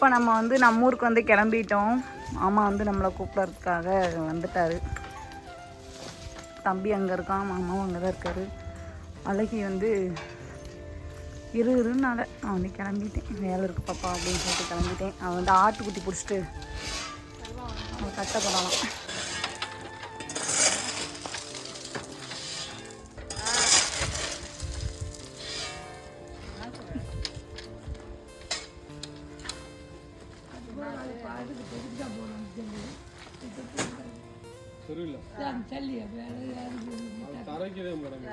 இப்போ நம்ம வந்து நம்ம ஊருக்கு வந்து கிளம்பிட்டோம். மாமா வந்து நம்மளை கூப்பிட்றதுக்காக வந்துட்டார். தம்பி அங்கே இருக்கான் மாமாவும் அங்கே தான் இருக்காரு. அழகி வந்து இரு இருனால நான் வந்து கிளம்பிட்டேன். வேலை இருக்கு பாப்பா அப்படின்னு சொல்லிட்டு கிளம்பிட்டேன். அவன் வந்து ஆட்டுக்குட்டி பிடிச்சிட்டு கட்டப்படலாம் கஷ்டப்படலாம் தெரியல தரைக்குதே மேடம்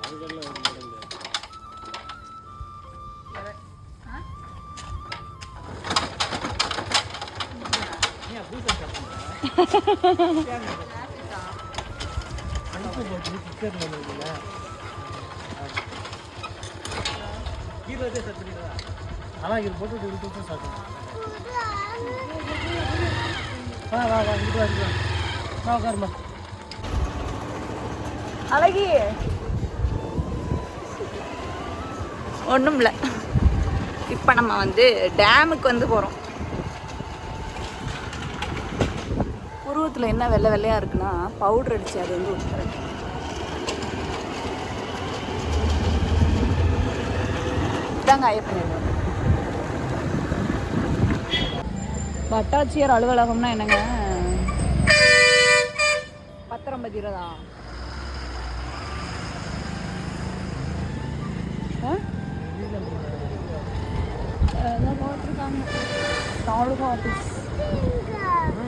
அதுக்கெல்லாம் ஒரு மேடம் ஆனால் இது போட்டு இது போட்டு சாப்பிடுங்க வா வா வா வா இங்கிட்டு வா வா. உட்காருமா அழகி. ஒன்றும் இல்லை இப்போ நம்ம வந்து டேமுக்கு வந்து போகிறோம் உருவத்தில் என்ன வெள்ளை வெள்ளையாக இருக்குன்னா பவுடர் அடிச்சு அது வந்து ஊற்றுறேன் இதாங்க ஐயப்பன் வட்டாட்சியர் அலுவலகம்னா என்னங்க? ஆ? அதான் போட்டிருக்காங்க. தாலுகா ஆஃபீஸ்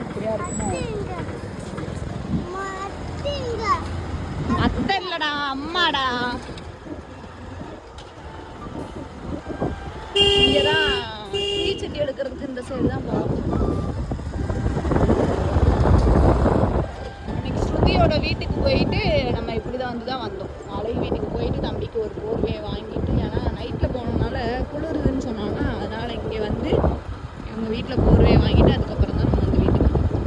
இப்படியா இருக்குமோ? அத்தை இல்லடா அம்மாடா. இங்கதான் தீச்சட்டி எடுக்கிறதுக்கு இந்த சைடு தான் போகணும் தம்பியோட வீட்டுக்கு போயிட்டு நம்ம இப்படி தான் வந்து தான் வந்தோம். அழகி வீட்டுக்கு போயிட்டு தம்பிக்கு ஒரு போர்வையை வாங்கிட்டு ஏன்னா நைட்டில் போனதுனால குளிருதுன்னு சொன்னாங்க. அதனால் இங்கே வந்து எங்கள் வீட்டில் போர்வையை வாங்கிட்டு அதுக்கு தான் நம்ம வந்து வீட்டுக்கு வந்தோம்.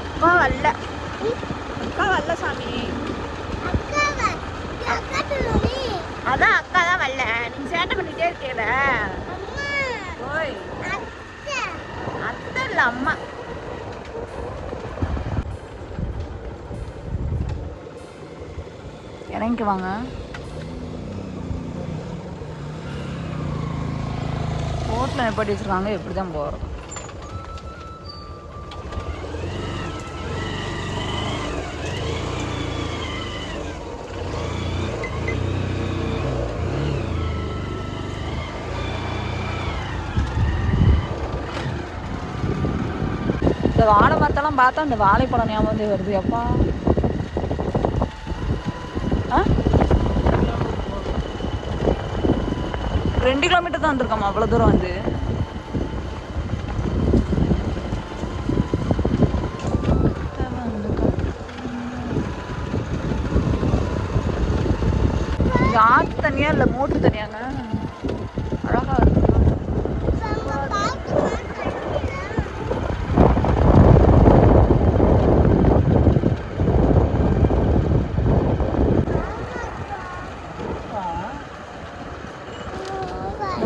அக்கா வரல அக்கா வரல சாமி அதான் அக்கா தான் வரல நீங்க சேட்டை பண்ணிட்டே இருக்கேல ஓய் அத்தை இல்ல அம்மா இறங்கி வாங்க ரோட்டில் எப்படி வச்சுருக்காங்க எப்படி தான் போகிறோம் இந்த வாழை மரத்தெல்லாம் பார்த்தா இந்த வாழைப்பழம் ஞாபகம் வந்து வருது அப்பா ரெண்டு கிலோமீட்டர் தான் வந்திருக்கோம் அவ்வளோ தூரம் வந்து. இது ஆற்று தண்ணியா இல்லை மோட்ரு தண்ணியாங்க அழகா இருக்கு.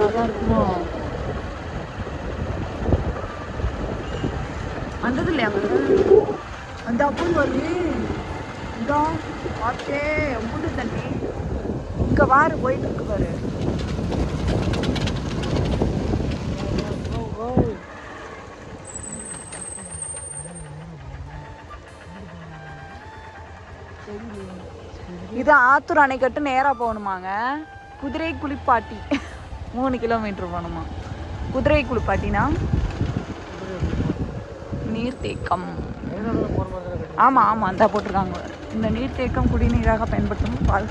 நல்லா இருக்குமோ வந்தது இல்லையா அந்த அப்படி வருது இதோ பார்த்தே முட்டு தண்ணி. இங்கே வாரு போயிட்டு இருக்கு பாரு. இது ஆத்தூர் அணைக்கட்டு நேராக போகணுமாங்க? குதிரை குளிப்பாட்டி. மூணு கிலோமீட்டர் போகணுமா? குதிரை குளிப்பாட்டினா நீர்த்தேக்கம் போகிற ஆமாம் ஆமாம் அந்த போட்டிருக்காங்க. இந்த நீர்த்தேக்கம் குடிநீராக பயன்படுத்தும் பால்.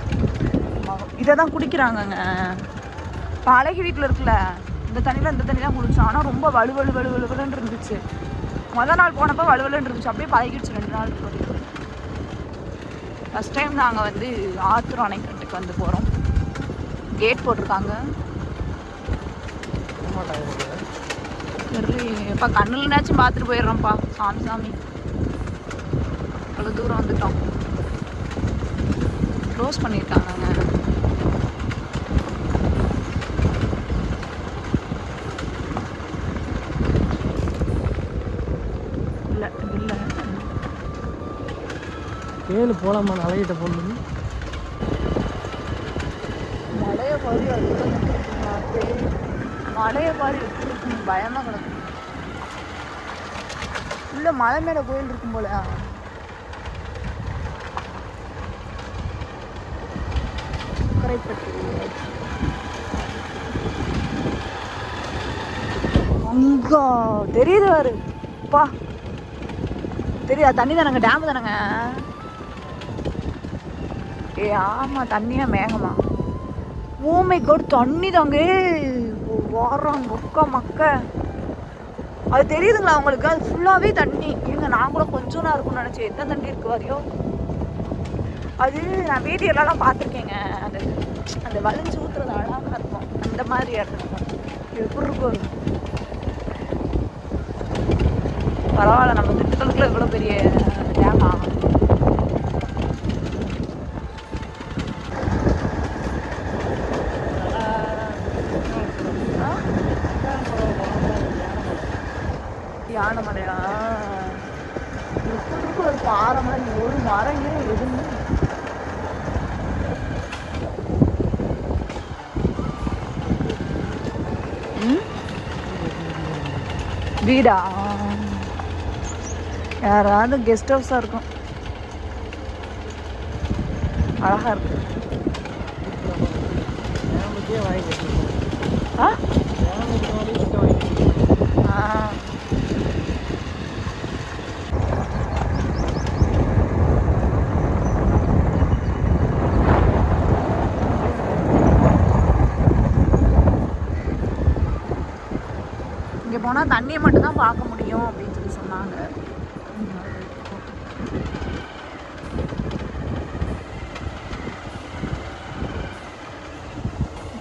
இதை தான் குடிக்கிறாங்கங்க பழகி வீட்டில் இருக்குல்ல இந்த தண்ணியில் இந்த தண்ணி தான் குடிச்சோம் ஆனால் ரொம்ப வலு வலு வலு வலுவலுன்னு இருந்துச்சு. மொதல் நாள் போனப்போ வலுவலுன்னு இருந்துச்சு. அப்படியே பழகிடுச்சு ரெண்டு நாள். ஃபஸ்ட் டைம் நாங்கள் வந்து ஆத்தூர் அணைக்கட்டுக்கு வந்து போகிறோம் கேட் போட்டிருக்காங்க. தெரியலையே எப்பா கண்ணுலனாச்சும் பார்த்துட்டு போயிடுறோம்ப்பா சாமி சாமி. இவ்வளோ தூரம் வந்துட்டோம். க்ளோஸ் பண்ணியிருக்காங்கங்க இல்லை இல்லை. ஏழு போகலாமா அழகிட்ட போகணும். மழையை பாரு அதுக்கு மழையை பாரு எப்படி இருக்கும் பயமாக கிடக்கும் உள்ள மலை மேலே கோயில் இருக்கும் போல கரைப்பட்டு அங்கா தெரியுது பாரு. பா. தெரியுதா? தண்ணி தானங்க டேம் தானங்க? ஏ ஆமா தண்ணியா மேகமா? Oh ஊமை கோட் தண்ணி தாங்க. வாரம் மொக்க மக்க. அது தெரியுதுங்களா அவங்களுக்கு அது ஃபுல்லாகவே தண்ணி. ஏங்க நான் கூட கொஞ்சம் நான் இருக்கும்னு நினச்சேன். எத்தனை தண்ணி இருக்கு வரையோ அது நான் வீடியோலலாம் பார்த்துருக்கேங்க. அந்த அந்த வலிஞ்சு ஊற்றுறது அழகாக இருக்கும். அந்த மாதிரி இடம் எப்படி இருக்கும்? பரவாயில்ல நம்ம திட்டத்துக்குள்ள இவ்வளோ பெரிய டேம் ஆகும் யானை மலையா எப்படி இருக்கும் ஒரு பாறை மாதிரி ஒரு மரம் கீரை எதுவுமே ம்? வீடா? யாராவது கெஸ்ட் ஹவுஸாக இருக்கும். அழகா இருக்கு. ஆ கிராமத்து வாங்கி கிட்ட வாங்கி கட்டிருக்கோம் ஆ இங்கே போனால் தண்ணியை மட்டும்தான் பார்க்க முடியும் அப்படின்னு சொல்லி சொன்னாங்க.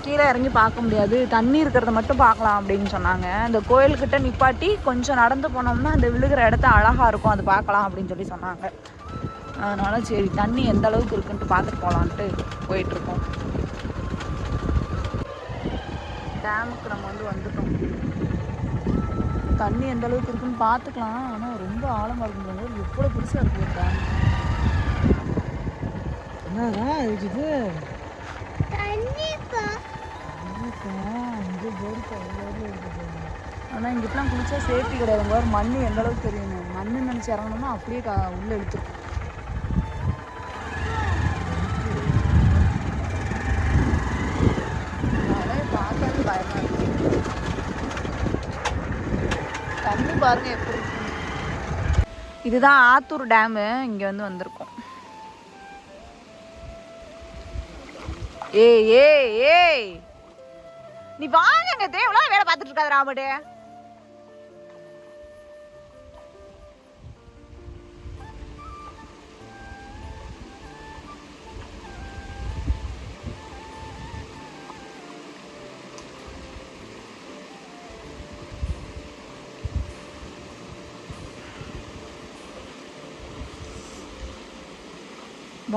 கீழே இறங்கி பார்க்க முடியாது. தண்ணி இருக்கிறத மட்டும் பார்க்கலாம் அப்படின்னு சொன்னாங்க. அந்த கோயில்கிட்ட நிப்பாட்டி கொஞ்சம் நடந்து போனோம்னா அந்த விழுகிற இடத்த அழகாக இருக்கும். அது பார்க்கலாம் அப்படின்னு சொல்லி சொன்னாங்க. அதனால சரி தண்ணி எந்த அளவுக்கு இருக்குன்ட்டு பார்த்துட்டு போகலான்ட்டு போயிட்டுருக்கோம் டேமுக்கு நம்ம வந்து வந்துட்டோம். தண்ணி எந்த அளவுக்கு இருக்குன்னு பார்த்துக்கலாம். ஆனால் ரொம்ப ஆழமாக இருக்கும் எவ்வளோ பெருசாக இருக்கு டேம் என்னடா இருக்குது ஆனால் இங்கிட்டலாம் குளிச்சா சேஃப்டி கிடையாது. வேறு மண் எந்த அளவுக்கு தெரியும் மண் நினச்சி இறங்கணும்னா அப்படியே கா உள்ளே இழுத்துரும் அதனால பார்த்தாலே பயமா இருக்கு. பாருங்க எப்படி இதுதான் ஆத்தூர் டேமு இங்கே வந்து வந்திருக்கோம். ஏய் ஏ ஏய். நீ வாங்க தேவலாம் வேலை பார்த்துட்டு இருக்காது ராமடே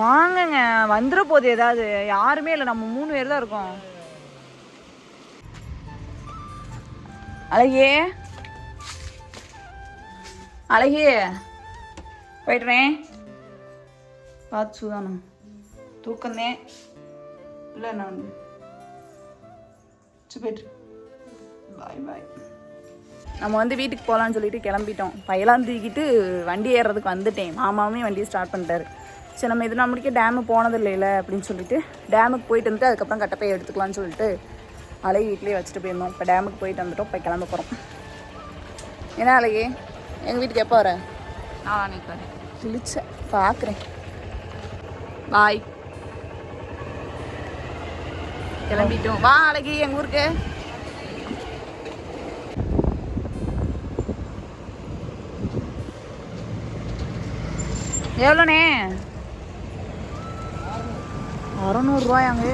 வாங்கங்க வந்துட போகுது ஏதாவது. யாருமே இல்லை நம்ம மூணு பேர் தான் இருக்கோம். அழகியே. அழகியே. போயிட்டுறேன் பார்த்து சுதானம். தூக்கந்தே இல்லை நான் போயிட்டு பாய் பாய் நம்ம வந்து வீட்டுக்கு போகலான்னு சொல்லிட்டு கிளம்பிட்டோம். பையெல்லாம் தூக்கிட்டு வண்டி ஏறுறதுக்கு வந்துட்டேன். மாமாவுமே வண்டியை ஸ்டார்ட் பண்ணிட்டாரு. சரி நம்ம இது நம்மளுக்கே டேமு போனது இல்லைல்ல அப்படின்னு சொல்லிட்டு டேமுக்கு போயிட்டு வந்துட்டு அதுக்கப்புறம் கட்டப்பை எடுத்துக்கலாம்னு சொல்லிட்டு அழகி வீட்லேயே வச்சுட்டு போயிருந்தோம். இப்போ டேமுக்கு போயிட்டு வந்துட்டோம். இப்போ கிளம்ப போகிறோம் என்ன அழகி எங்கள் வீட்டுக்கு எப்போ வர? நாளானைக்கு வரேன். கிழிச்ச பார்க்குறேன் பாய். கிளம்பிட்டோம். வா அழகி எங்கள் ஊருக்கு? எவ்வளோண்ணே? அறநூறுரூவாயாங்க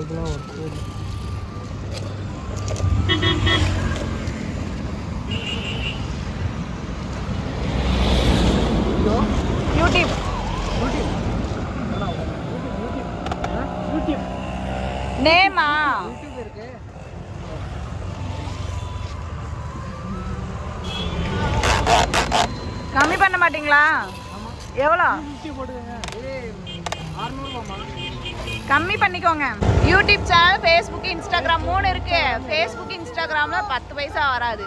இதெல்லாம் ஒரு சரி யூடியூப் யூடியூப் நேமா போட்டுக்கிறீங்களா எவ்வளோ? கம்மி பண்ணிக்கோங்க. யூடியூப் சேனல் ஃபேஸ்புக் இன்ஸ்டாகிராம் மூணு இருக்கு. ஃபேஸ்புக் இன்ஸ்டாகிராமில் பத்து பைசா வராது.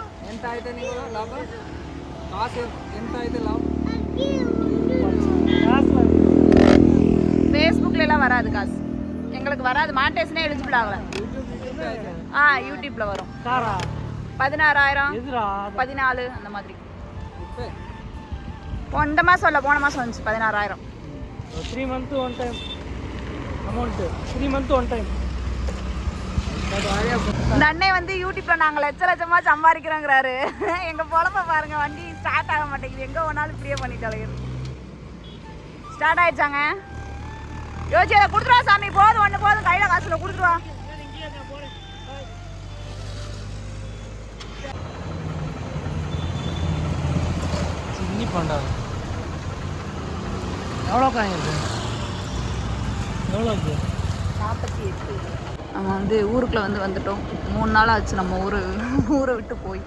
ஃபேஸ்புக்லாம் வராது காசு. எங்களுக்கு வராது. மாண்டேஷனே எலிஜிபிள் ஆகல. ஆ யூடியூப்ல வரும். பதினாறாயிரம் பதினாலு அந்த மாதிரி. இந்த மாதம் இல்லை போன மாதம் வந்துச்சு பதினாறாயிரம். Three month one time amount three month one time இந்த அண்ணன் வந்து யூடியூப்ல நாங்க லட்ச லட்சமா சம்பாதிக்கிறோங்கிறாரு. எங்க பொழப்ப பாருங்க வண்டி ஸ்டார்ட் ஆக மாட்டேங்குது. எங்க ஒன்னாலும் ஃப்ரீயா பண்ணிட்டு ஸ்டார்ட் ஆயிடுச்சாங்க? யோசிச்சு அதை கொடுத்துருவா சாமி. போதும் ஒன்று போதும். கையில் காசுல கொடுத்துருவா. சின்னி பண்டாங்க எவ்வளோ காய் இருக்கு எவ்வளோ இருக்கு நாற்பத்தி எட்டு. நம்ம வந்து ஊருக்குள்ள வந்து வந்துட்டோம். மூணு நாள் ஆச்சு நம்ம ஊரு ஊரை விட்டு போய்.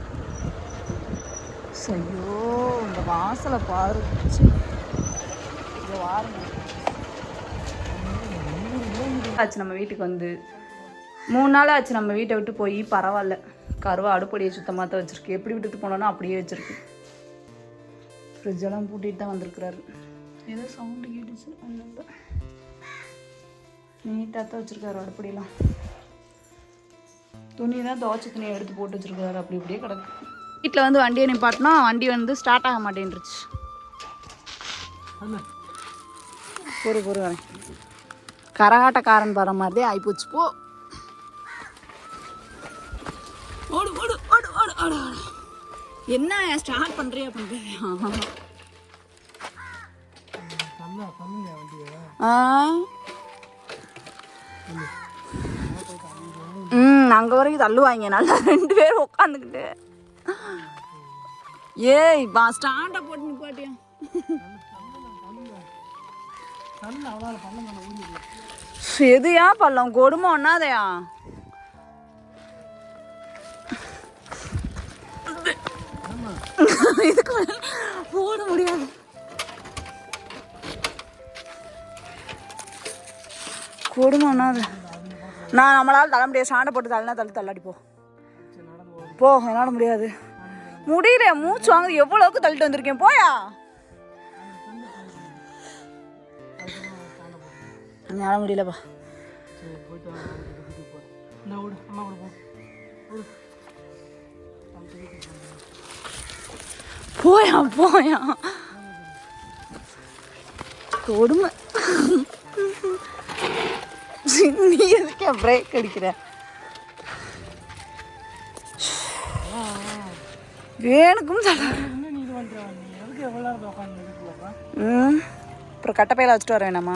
ஐயோ இந்த வாசலை பாரு. ச்சீ. இங்க வாருங்க. ஆச்சு நம்ம வீட்டுக்கு வந்து. மூணு நாள் ஆச்சு நம்ம வீட்டை விட்டு போய். பரவாயில்ல. கருவா அடுப்படியை சுத்தமாக தான் வச்சிருக்கு. எப்படி விட்டுட்டு போனோன்னா அப்படியே வச்சிருக்கு. ஃப்ரிட்ஜெல்லாம் பூட்டிட்டு தான் வந்திருக்கிறாரு. ஏதோ சவுண்டு கேட்டுச்சு ஒன்றும் நீட்டாக தான் வச்சுருக்காரு அடுப்படியெல்லாம். துணி தான் துவைச்ச துணியை எடுத்து போட்டு வச்சுருக்காரு. அப்படி இப்படியே கிடக்கு. வீட்டில் வந்து வண்டியை நிப்பாட்டினா வண்டி வந்து ஸ்டார்ட் ஆக மாட்டேன்ருச்சு பொறு பொறு வரேன். கரகாட்டக்காரன் வர மாதிரி ஆயிப்போச்சு. போ. ஓடு ஓடு ஓடு ஓடு ஓடு ஓடு. என்ன ஸ்டார்ட் பண்ணுறியா பண்ணுறியா ம் அங்கே வரைக்கும் தள்ளுவாங்க நல்லா ரெண்டு பேரும் உட்காந்துக்கிட்டு ஏய் பா ஸ்டாண்டை போட்டு நிப்பாட்டியா எதுயா பள்ளம்? கொடுமை ஒன்னாதையா இதுக்கு போட முடியாது. கொடுமை அது. நான் நம்மளால் தள்ள முடியாது. சாண்டை போட்டு தள்ளினா தள்ளி தள்ளாடி போ. போ என்னால் முடியாது. முடியல மூச்சு வாங்க எவ்வளோக்கு தள்ளிட்டு வந்திருக்கேன். போயா? என்னால் முடியலப்பா. போயா போயா. கொடுமை. நீ எதுக்கே பிரேக் அடிக்கிற? வேணுக்கும் அப்புறம் கட்டப்பையில வச்சுட்டு வர வேணாமா?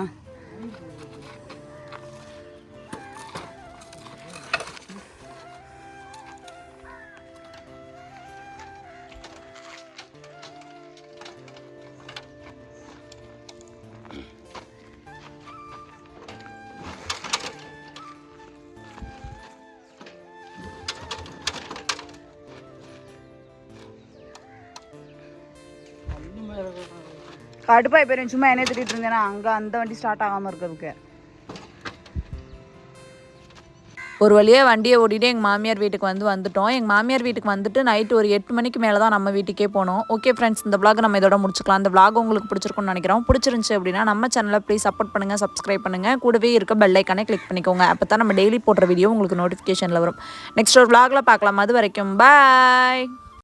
வண்டி மேலே கடுப்பாய் போயிரும் சும்மா என்ன திட்டிட்டு இருந்தேன்னா அங்கே அந்த வண்டி ஸ்டார்ட் ஆகாமல் இருக்கிறதுக்கு. ஒரு வழியாக வண்டியை ஓட்டிட்டு எங்கள் மாமியார் வீட்டுக்கு வந்து வந்துட்டோம். எங்கள் மாமியார் வீட்டுக்கு வந்துட்டு நைட்டு ஒரு எட்டு மணிக்கு மேலே தான் நம்ம வீட்டுக்கே போனோம். ஓகே ஃப்ரெண்ட்ஸ் இந்த vlog நம்ம இதோட முடிச்சுக்கலாம். இந்த vlog உங்களுக்கு பிடிச்சிருக்கும்னு நினைக்கிறோம். பிடிச்சிருந்துச்சி அப்படின்னா நம்ம சேனலை ப்ளீஸ் சப்போர்ட் பண்ணுங்கள் சப்ஸ்கிரைப் பண்ணுங்கள் கூடவே இருக்க பெல் ஐக்கானே கிளிக் பண்ணிக்கோங்க. அப்போ தான் நம்ம டெய்லி போடுற வீடியோ உங்களுக்கு நோட்டிஃபிகேஷனில் வரும். நெக்ஸ்ட் ஒரு vlogல பார்க்கலாம். அது வரைக்கும் பாய்